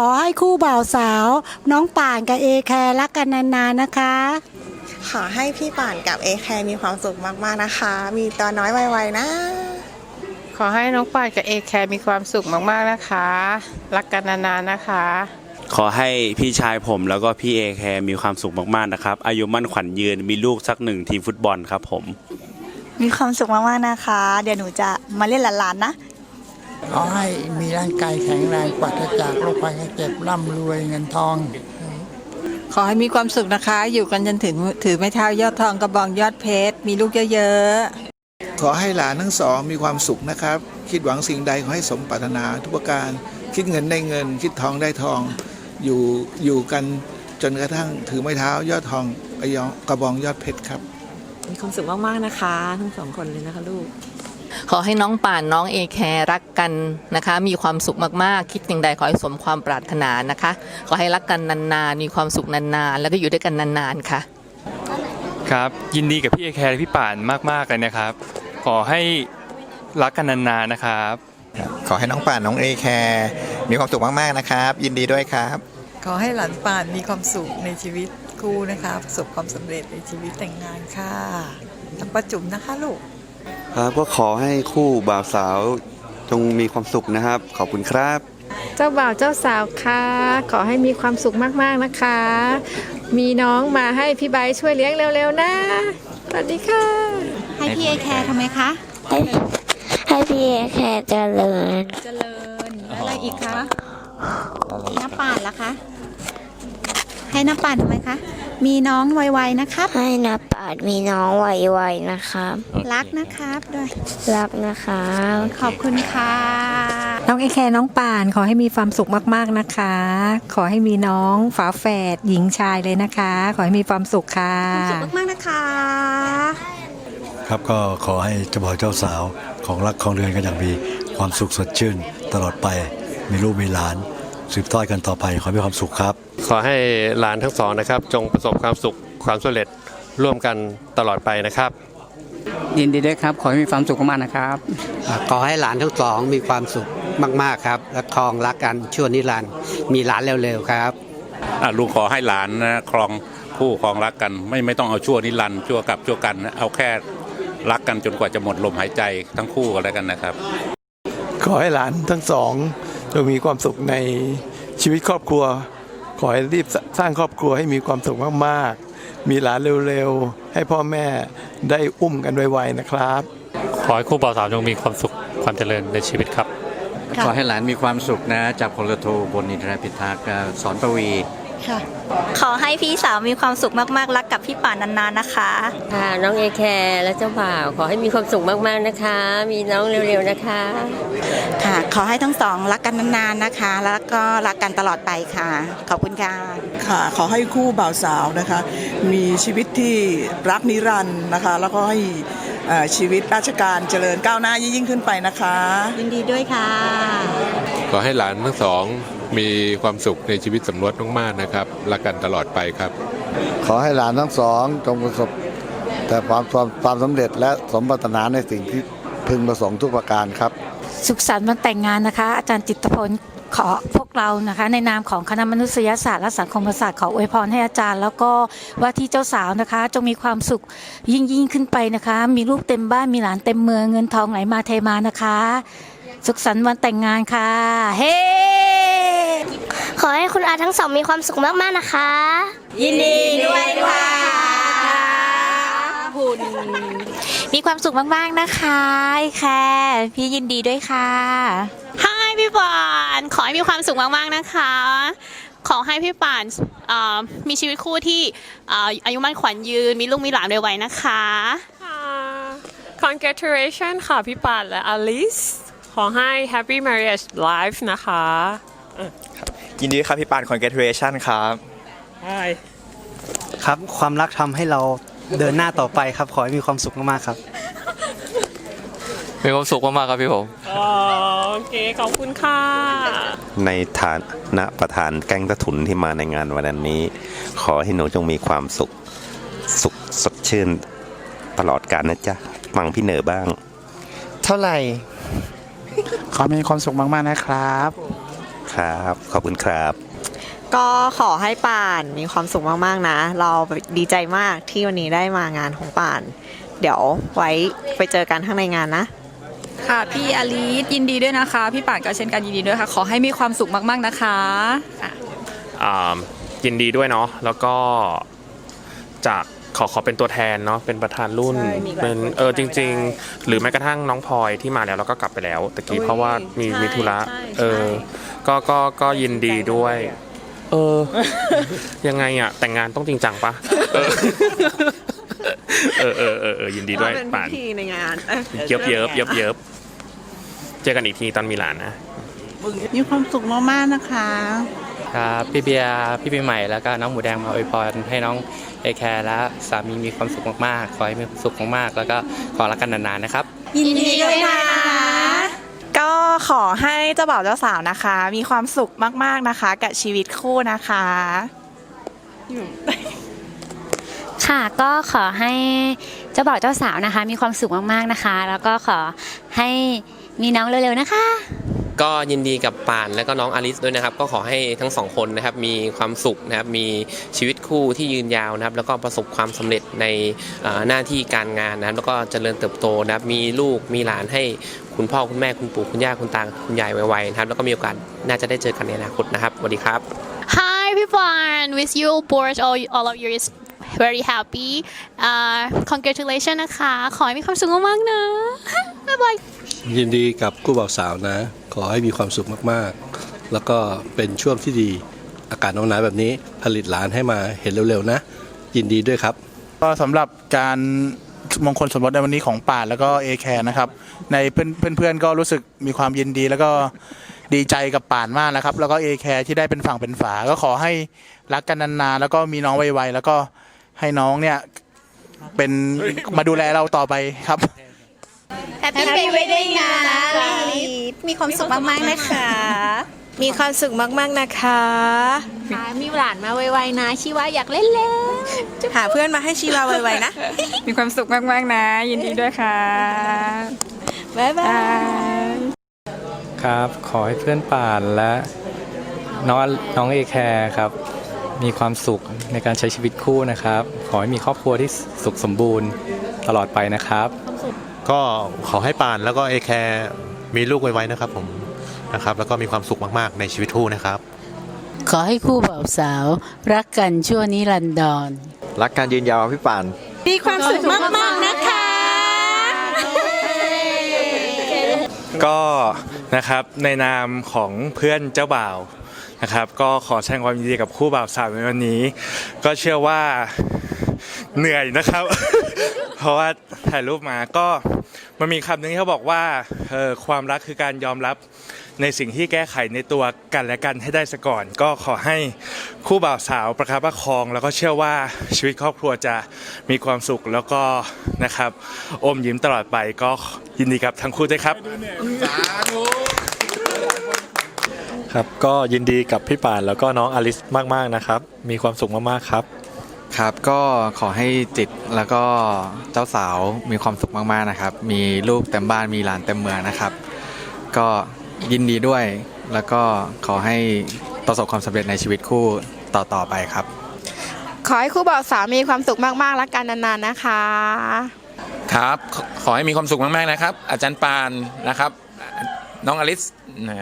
ขอให้คู่บ่าวสาว น้องป่านกับเอแคร์รักกันนานๆนะคะ ขอให้พี่ป่านกับเอแคร์มีความสุขมากๆนะคะ มีตัวน้อยไวๆนะ ขอให้น้องป่านกับเอแคร์มีความสุขมากๆนะคะ รักกันนานๆนะคะ ขอให้พี่ชายผมแล้วก็พี่เอแคร์มีความสุขมากๆนะครับ อายุมั่นขวัญยืนมีลูกสักหนึ่งทีมฟุตบอลครับผม มีความสุขมากๆนะคะ เดี๋ยวหนูจะมาเล่นหลานๆนะ ขอให้มีร่างกายแข็งแรงปราศจากโรคภัยไข้เจ็บร่ำรวยเงินทอง ขอให้มีความสุขนะคะ อยู่กันจนถึงถือไม้เท้ายอดทองกระบองยอดเพชร มีลูกเยอะๆ ขอให้หลานทั้งสองมีความสุขนะครับ คิดหวังสิ่งใดขอให้สมปรารถนาทุกประการ คิดเงินได้เงิน คิดทองได้ทอง อยู่อยู่กันจนกระทั่งถือไม้เท้ายอดทองกระยองกระบองยอดเพชรครับ มีความสุขมากๆนะคะ ทั้งสองคนเลยนะคะลูก ขอให้น้องป่านน้องเอแคร์รักกันนะคะ มีความสุขมากๆ คิดอย่างใดขอให้สมความปรารถนานะคะ ขอให้รักกันนานๆ มีความสุขนานๆ แล้วก็อยู่ด้วยกันนานๆค่ะ ครับยินดีกับพี่เอแคร์และพี่ป่านมากๆเลยนะครับ ขอให้รักกันนานๆนะครับ ขอให้น้องป่านน้องเอแคร์มีความสุขมากๆนะครับ ยินดีด้วยครับ ขอให้หลานป่านมีความสุขในชีวิตคู่นะคะประสบความสำเร็จในชีวิตแต่งงานค่ะทั้งประจุมนะคะลูก ครับก็ขอให้คู่บ่าวสาวจงมีความสุขนะครับ ขอบคุณครับ เจ้าบ่าวเจ้าสาวค่ะขอให้มีความสุขมากๆนะคะ มีน้องมาให้พี่ไบร์ทช่วยเลี้ยงเร็วๆนะสวัสดีค่ะให้พี่เอแคร์ทำไมคะ ให้ให้พี่เอแคร์เจริญ เจริญอะไรอีกคะน้ำป่านล่ะคะ ให้น้ำป่านทำไมคะ มีน้องไวๆนะครับให้นับปาดมีน้องไวๆนะครับ รักนะครับด้วย รักนะครับขอบคุณค่ะน้องเอแคร์น้องป่านขอให้มีความสุขมากๆนะคะ ขอให้มีน้องฝาแฝดหญิงชายเลยนะคะ ขอให้มีความสุขค่ะ สุขมากๆนะคะ ครับก็ขอให้เจ้าบ่าวเจ้าสาวของรักของเรือนกันอย่างมีความสุขสดชื่น ตลอดไปมีลูกมีหลาน สืบทอดกันต่อไปขอให้มีความสุขครับ ขอให้หลานทั้งสองนะครับ จงประสบความสุขความสำเร็จร่วมกันตลอดไปนะครับ ยินดีด้วยครับ ขอให้มีความสุขมากๆนะครับ ขอให้หลานทั้งสองมีความสุขมาก ๆ ครับ และครองรักกันชั่วนิรันดร์มีหลานเร็ว ๆ ครับ อะลุงขอให้หลานนะครองคู่ครองรักกัน ไม่ไม่ต้องเอาชั่วนิรันดร์ชั่วกับชั่วกันนะเอาแค่รักกันจนกว่าจะหมดลมหายใจทั้งคู่ก็แล้วกันนะครับ ขอให้หลานทั้งสอง จงมีความสุขในชีวิตครอบครัว ขอให้รีบสร้างครอบครัวให้มีความสุขมากๆ มีหลานเร็วๆ ให้พ่อแม่ได้อุ้มกันไวๆนะครับ ขอให้คู่บ่าวสาวจงมีความสุขความเจริญในชีวิตครับ ขอให้หลานมีความสุขนะจากพลโทบนอินทรพิทักษ์สอนประวี ขอให้พี่สาวมีความสุขมากๆ รักกับพี่ป่านนานๆนะคะ ค่ะน้องเอแคร์และเจ้าบ่าวขอให้มีความสุขมากๆนะคะ มีน้องเร็วๆนะคะ ค่ะ ขอให้ทั้งสองรักกันนานๆนะคะ แล้วก็รักกันตลอดไปค่ะ ขอบคุณค่ะ ค่ะ ขอให้คู่บ่าวสาวนะคะ มีชีวิตที่รักนิรันดร์นะคะ แล้วก็ให้เอ่อชีวิตราชการเจริญก้าวหน้ายิ่งขึ้นไปนะคะ ยินดีด้วยค่ะ ขอให้หลานทั้งสอง มีความสุขในชีวิตสมรสมากๆนะครับรักกันตลอดไปครับ ขอให้หลานทั้งสองจงประสบแต่ความความความสำเร็จและสมปรารถนาในสิ่งที่พึงประสงค์ทุกประการครับ สุขสันต์วันแต่งงานนะคะ อาจารย์จิตรพลขอพวกเรานะคะ ในนามของคณะมนุษยศาสตร์และสังคมศาสตร์ขออวยพรให้อาจารย์ แล้วก็ว่าที่เจ้าสาวนะคะ จงมีความสุขยิ่งยิ่งขึ้นไปนะคะ มีลูกเต็มบ้านมีหลานเต็มเมืองเงินทองไหลมาเทมานะคะ สุขสันต์วันแต่งงานค่ะ เฮ้ข อให้คุณอาทั้งสองมีความสุขมากๆนะคะ ยินดีด้วยค่ะหุ่นมีความสุขมากๆนะคะแค่พี่ยินดีด้วยค่ะให้พี่ป่านขอให้มีความสุขมากๆนะคะ ขอให้พี่ป่านเอ่อมีชีวิตคู่ที่เอ่ออายุมั่นขวัญยืนมีลูกมีหลานไวๆนะคะ Congratulation ค่ะพี่ป่านและอลิสขอให้ Happy Marriage Life นะคะ ยินดีครับพี่ป่าน congratulation ครับครับความรักทำให้เราเดินหน้าต่อไปครับ ขอให้มีความสุขมากๆครับ มีความสุขมากๆครับพี่ผมโอเค ขอบคุณค่ะ ในฐานะประธานแก๊งตะถุนที่มาในงานวันนี้ ขอให้หนูจงมีความสุข สุขสดชื่นตลอดกาลนะจ๊ะฟังพี่เหนือบ้าง เท่าไหร่ ขอมีความสุขมาก ๆ นะครับ คครับ ขอบคุณครับ ก็ขอให้ป่านมีความสุขมากๆนะ เราดีใจมากที่วันนี้ได้มางานของป่าน เดี๋ยวไว้ไปเจอกันข้างในงานนะ ค่ะพี่อลิสยินดีด้วยนะคะ พี่ป่านก็เช่นกันยินดีด้วยค่ะ ขอให้มีความสุขมากๆนะคะอะ อ่ายินดีด้วยเนาะแล้วก็จาก ขอขอเป็นตัวแทนเนาะเป็นประธานรุ่นใช่มีหลายเป็นคนเออจใช่ริงๆหรือแม้กระทั่งน้องพลอยที่มาแล้วแล้วก็กลับไปแล้วตะกี้อุ๊ยเพราะว่ามีใช่มีธุระใช่เออใช่ ก็ก็ก็ยินดีด้วย เออ ยังไงอะ แต่งงานต้องจริงจังปะเออเออเออเออเออยินดีด้วยเป็นป่านพิธีในงานเยิบเยิบเยิบเยิบเจอกันอีกทีตอนมีหลานนะ มีความสุขมากๆนะคะ ครับพี่เบียร์พี่ปีใหม่แล้วก็น้องหมูแดงมาอวยพรให้น้องเอแคร์และสามีมีความสุขมากๆขอให้มีความสุขมากๆแล้วก็ขอรักกันนานๆนะครับ ยินดีด้วยนะคะก็ขอให้เจ้าบ่าวเจ้าสาวนะคะ มีความสุขมากๆนะคะ กับชีวิตคู่นะคะ ค่ะก็ขอให้เจ้าบ่าวเจ้าสาวนะคะ มีความสุขมากๆนะคะ แล้วก็ขอให้มีน้องเร็วๆนะคะ ก็ยินดีกับป่านและก็น้องอลิสด้วยนะครับ ก็ขอให้ทั้งสองคนนะครับมีความสุขนะครับมีชีวิตคู่ที่ยืนยาวนะครับ แล้วก็ประสบความสำเร็จในหน้าที่การงานนะครับ แล้วก็เจริญเติบโตนะครับ มีลูกมีหลานให้คุณพ่อคุณแม่คุณปู่คุณย่าคุณตาคุณยายไวๆนะครับ แล้วก็มีโอกาสน่าจะได้เจอกันในอนาคตนะครับสวัสดีครับ Hi everyone wish you both all all of you is very happy uh, congratulations นะคะ ขอให้มีความสุขมากๆนะ บ๊ายบาย ยินดีกับคู่บ่าวสาวนะ ขอให้มีความสุขมากๆ แล้วก็เป็นช่วงที่ดีอากาศหนาวแบบนี้ผลิตหลานให้มาเห็นเร็วๆนะ ยินดีด้วยครับ ก็สำหรับการมงคลสมรสในวันนี้ของป่านแล้วก็เอแคร์นะครับ ในเพื่อนเพื่อนๆก็รู้สึกมีความยินดีแล้วก็ดีใจกับป่านมากนะครับ แล้วก็เอแคร์ที่ได้เป็นฝั่งเป็นฝา ก็ขอให้รักกันนานๆแล้วก็มีน้องไวๆแล้วก็ให้น้องเนี่ยเป็นมาดูแลเราต่อไปครับ แฮปปี้เวดดิ้งนะลิสมีความสุขมากๆนะคะ มีความสุขมากๆนะคะ ค่ะมีหลานมาไวๆนะชีวาอยากเล่นแล้วหาเพื่อนมาให้ชีวาไวๆนะ มีความสุขมากๆนะ ยินดีด้วยค่ะบ๊ายบาย ครับ ขอให้เพื่อนป่านและน้องน้องเอแคร์ครับ มีความสุขในการใช้ชีวิตคู่นะครับ ขอให้มีครอบครัวที่สุขสมบูรณ์ตลอดไปนะครับ ก็ขอให้ป่านแล้วก็เอแคร์มีลูกไวๆนะครับผมนะครับ แล้วก็มีความสุขมากๆในชีวิตคู่นะครับ ขอให้คู่บ่าวสาว รักกันชั่วนิรันดรรักการยืนยาวพี่ป่าน มีความสุขมาก ๆ นะคะ ก็นะครับในนามของเพื่อนเจ้าบ่าวนะครับก็ขอแสดงความยินดีกับคู่บ่าวสาวในวันนี้ ก็เชื่อว่าเหนื่อยนะครับเพ ราะว่าถ่ายรูปมาก็มันมีคำหนึ่งที่เขาบอกว่าเออความรักคือการยอมรับในสิ่งที่แก้ไขในตัวกันและกันให้ได้ซะก่อน ก็ขอให้คู่บ่าวสาวประคับประคอง แล้วก็เชื่อว่าชีวิตครอบครัวจะมีความสุขแล้วก็นะครับ อมยิ้มตลอดไปก็ยินดีกับทั้งคู่ด้วยครับครับก็ยินดีกับพี่ป่านแล้วก็น้องอลิสมากๆนะครับ มีความสุขมากๆครับ ครับก็ขอให้จิตแล้วก็เจ้าสาวมีความสุขมากๆนะครับ มีลูกเต็มบ้านมีหลานเต็มเมืองนะครับ ก็ยินดีด้วยแล้วก็ขอให้ประสบความสำเร็จในชีวิตคู่ต่อๆไปครับ ขอให้คู่บ่าวสาวมีความสุขมากๆรักกันนานๆนะคะ ครับขอขอให้มีความสุขมากๆนะครับ อาจารย์ปานนะครับ น้องอลิสนะ